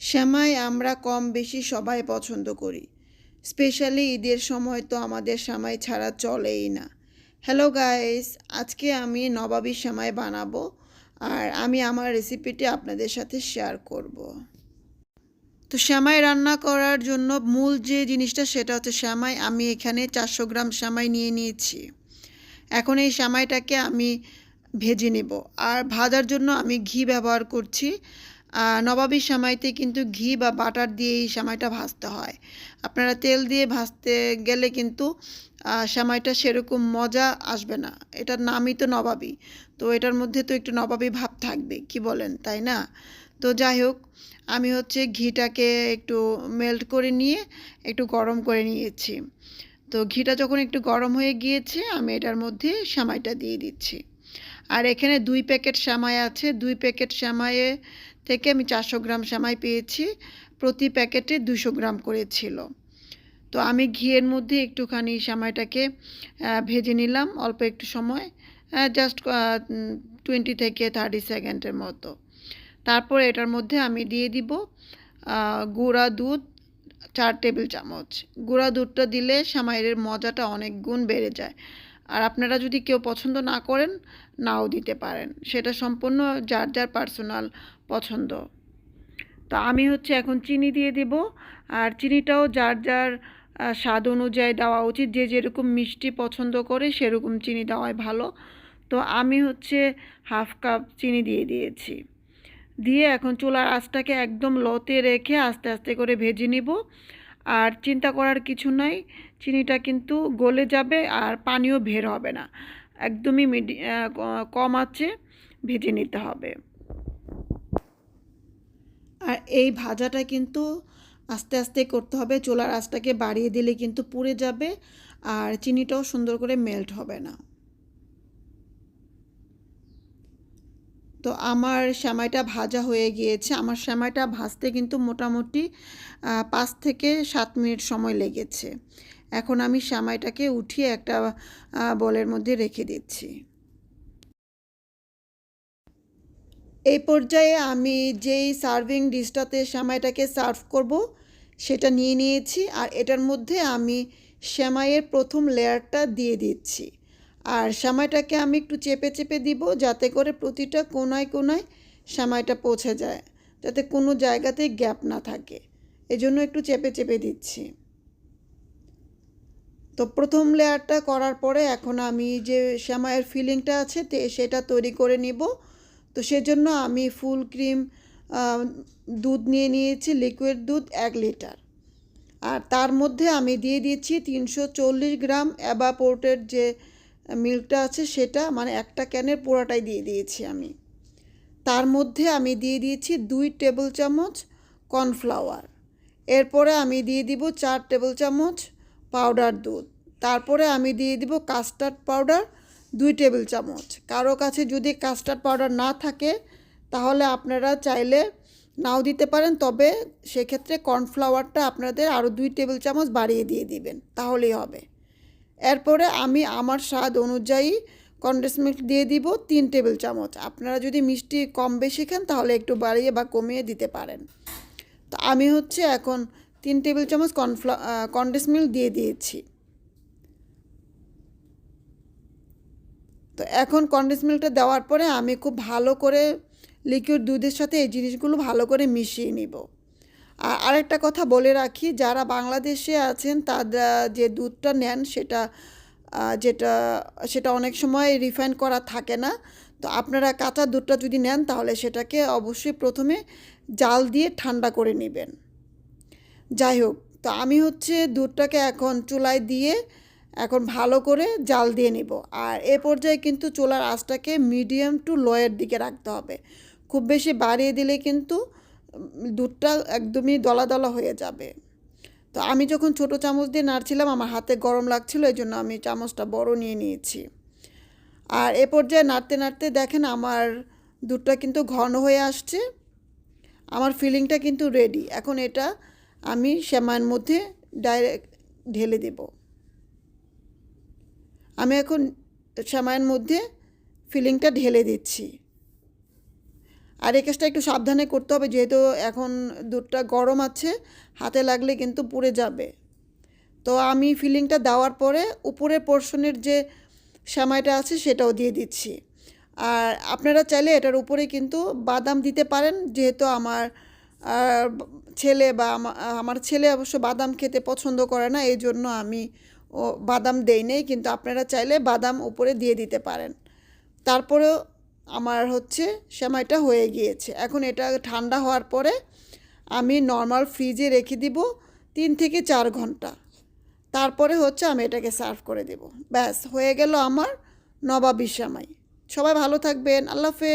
সেমাই আমরা কম বেশি সবাই পছন্দ করি। স্পেশালি ঈদের সময় তো আমাদের শ্যামাই ছাড়া চলেই না। হ্যালো গাইস, আজকে আমি নবাবী শ্যামাই বানাবো আর আমি আমার রেসিপিটি আপনাদের সাথে শেয়ার করব। তো শ্যামাই রান্না করার জন্য মূল যে জিনিসটা সেটা হচ্ছে শ্যামাই আমি এখানে চারশো গ্রাম শ্যামাই নিয়ে নিয়েছি। এখন এই শ্যামাইটাকে আমি ভেজে নেব। আর ভাজার জন্য আমি ঘি ব্যবহার করছি। নবাবী সেমাইতে কিন্তু ঘি বা বাটার দিয়ে এই সেমাইটা ভাজতে হয়। আপনারা তেল দিয়ে ভাজতে গেলে কিন্তু সেমাইটা সেরকম মজা আসবে না। এটার নামই তো নবাবী। তো এটার মধ্যে তো একটু নবাবী ভাব থাকবে, কি বলেন, তাই না? তো যাই হোক, আমি হচ্ছে ঘিটাকে একটু মেল্ট করে নিয়ে একটু গরম করে নিয়েছি। তো ঘিটা যখন একটু গরম হয়ে গিয়েছে, আমি এটার মধ্যে সেমাইটা দিয়ে দিচ্ছি। আর এখানে দুই প্যাকেট সেমাই আছে। দুই প্যাকেট সেমাইয়ে থেকে আমি চারশো গ্রাম সেমাই পেয়েছি। প্রতি প্যাকেটে দুশো গ্রাম করে ছিল। তো আমি ঘিয়ের মধ্যে একটুখানি সেমাইটাকে ভেজে নিলাম অল্প একটু সময় জাস্ট টোয়েন্টি থেকে থার্টি সেকেন্ডের মতো। তারপর এটার মধ্যে আমি দিয়ে দিব গুঁড়া দুধ চার টেবিল চামচ। গুঁড়া দুধটা দিলে সামাইয়ের মজাটা অনেক গুণ বেড়ে যায়। আর আপনারা যদি কেউ পছন্দ না করেন, নাও দিতে পারেন। সেটা সম্পূর্ণ যার যার পার্সোনাল পছন্দ। তো আমি হচ্ছে এখন চিনি দিয়ে দেব। আর চিনিটাও যার যার স্বাদ অনুযায়ী দেওয়া উচিত। যে যেরকম মিষ্টি পছন্দ করে, সেরকম চিনি দেওয়াই ভালো। তো আমি হচ্ছে হাফ কাপ চিনি দিয়ে দিয়েছি। দিয়ে এখন চুলার আঁচটাকে একদম লোতে রেখে আস্তে আস্তে করে ভেজে নিব। আর চিন্তা করার কিছু নাই। চিনিটা কিন্তু গলে যাবে আর পানিও বের হবে না। একদমই মিডি কম আছে, ভেজে নিতে হবে। আর এই ভাজাটা কিন্তু আস্তে আস্তে করতে হবে। চুলার আঁচটাকে বাড়িয়ে দিলে কিন্তু পুড়ে যাবে আর চিনিটাও সুন্দর করে মেল্ট হবে না। তো আমার সেমাইটা ভাজা হয়ে গিয়েছে। আমার সেমাইটা ভাজতে কিন্তু মোটামুটি পাঁচ থেকে সাত মিনিট সময় লেগেছে। এখন আমি সেমাইটাকে উঠিয়ে একটা বলের মধ্যে রেখে দিচ্ছি। এই পর্যায়ে আমি যেই সার্ভিং ডিশটাতে সেমাইটাকে সার্ভ করব, সেটা নিয়ে নিয়েছি। আর এটার মধ্যে আমি সেমাইয়ের প্রথম লেয়ারটা দিয়ে দিচ্ছি। আর সেমাইটাকে আমি একটু চেপে চেপে দিব যাতে করে প্রতিটা কোনায় কোনায় সেমাইটা পৌঁছে যায়, যাতে কোনো জায়গাতেই গ্যাপ না থাকে। এজন্য একটু চেপে চেপে দিচ্ছি। তো প্রথম লেয়ারটা করার পরে এখন আমি যে সেমাইয়ের ফিলিংটা আছে তে, সেটা তৈরি করে নিব। তো সেজন্য আমি ফুল ক্রিম দুধ নিয়ে নিয়েছি, লিকুইড দুধ এক লিটার। আর তার মধ্যে আমি দিয়ে দিয়েছি তিনশো চল্লিশ গ্রাম অ্যাবাপোর্টের যে মিল্কটা আছে সেটা মানে একটা ক্যানের পোড়াটাই দিয়ে দিয়েছি আমি। তার মধ্যে আমি দিয়ে দিয়েছি দুই টেবিল চামচ কর্নফ্লাওয়ার। এরপরে আমি দিয়ে দিব চার টেবিল চামচ পাউডার দুধ। তারপরে আমি দিয়ে দিব কাস্টার্ড পাউডার দুই টেবিল চামচ। কারও কাছে যদি কাস্টার্ড পাউডার না থাকে, তাহলে আপনারা চাইলে নাও দিতে পারেন, তবে সেক্ষেত্রে কর্নফ্লাওয়ারটা আপনাদের আরও দুই টেবিল চামচ বাড়িয়ে দিয়ে দিবেন, তাহলেই হবে। এরপরে আমি আমার স্বাদ অনুযায়ী কন্ডেন্স মিল্ক দিয়ে দিব তিন টেবিল চামচ। আপনারা যদি মিষ্টি কম বেশি খান, তাহলে একটু বাড়িয়ে বা কমিয়ে দিতে পারেন। তো আমি হচ্ছে এখন তিন টেবিল চামচ কর্নফ্লা কন্ডেন্স মিল্ক দিয়ে দিয়েছি। তো এখন কন্ডেন্স মিল্কটা দেওয়ার পরে আমি খুব ভালো করে লিকুইড দুধের সাথে এই জিনিসগুলো ভালো করে মিশিয়ে নিব। আরেকটা কথা বলে রাখি, যারা বাংলাদেশে আছেন তারা যে দুধটা নেন সেটা যেটা, সেটা অনেক সময় রিফাইন করা থাকে না। তো আপনারা কাঁচা দুধটা যদি নেন তাহলে সেটাকে অবশ্যই প্রথমে জাল দিয়ে ঠান্ডা করে নেবেন। যাই হোক, তো আমি হচ্ছে দুধটাকে এখন চুলায় দিয়ে এখন ভালো করে জাল দিয়ে নিব। আর এ পর্যায়ে কিন্তু চুলার আঁচটাকে মিডিয়াম টু লোয়ের দিকে রাখতে হবে। খুব বেশি বাড়িয়ে দিলে কিন্তু দুধটা একদমই দলা দলা হয়ে যাবে। তো আমি যখন ছোট চামচ দিয়ে নাড়ছিলাম, আমার হাতে গরম লাগছিল এই জন্য আমি চামচটা বড় নিয়ে নিয়েছি। আর এ পর্যায়ে নাড়তে নাড়তে দেখেন আমার দুধটা কিন্তু ঘন হয়ে আসছে। আমার ফিলিংটা কিন্তু রেডি। এখন এটা আমি সেমাইয়ের মধ্যে ডাইরেক্ট ঢেলে দেব। আমি এখন সেমাইয়ের মধ্যে ফিলিংটা ঢেলে দিচ্ছি। আর এই কাজটা একটু সাবধানে করতে হবে, যেহেতু এখন দুধটা গরম আছে, হাতে লাগলে কিন্তু পুড়ে যাবে। তো আমি ফিলিংটা দেওয়ার পরে উপরের পোর্শনের যে সেমাইটা আছে সেটাও দিয়ে দিচ্ছি। আর আপনারা চাইলে এটার উপরে কিন্তু বাদাম দিতে পারেন, যেহেতু আমার ছেলে বা আমার ছেলে অবশ্য বাদাম খেতে পছন্দ করে না, এই জন্য আমি ও বাদাম দেই নেই, কিন্তু আপনারা চাইলে বাদাম উপরে দিয়ে দিতে পারেন। তারপরেও আমার হচ্ছে সেমাইটা হয়ে গিয়েছে। এখন এটা ঠান্ডা হওয়ার পরে আমি নর্মাল ফ্রিজে রেখে দিব তিন থেকে চার ঘণ্টা। তারপরে হচ্ছে আমি এটাকে সার্ভ করে দেব। ব্যাস, হয়ে গেল আমার নবাবি সেমাই সবাই ভালো থাকবেন, আল্লাহ হাফেজ।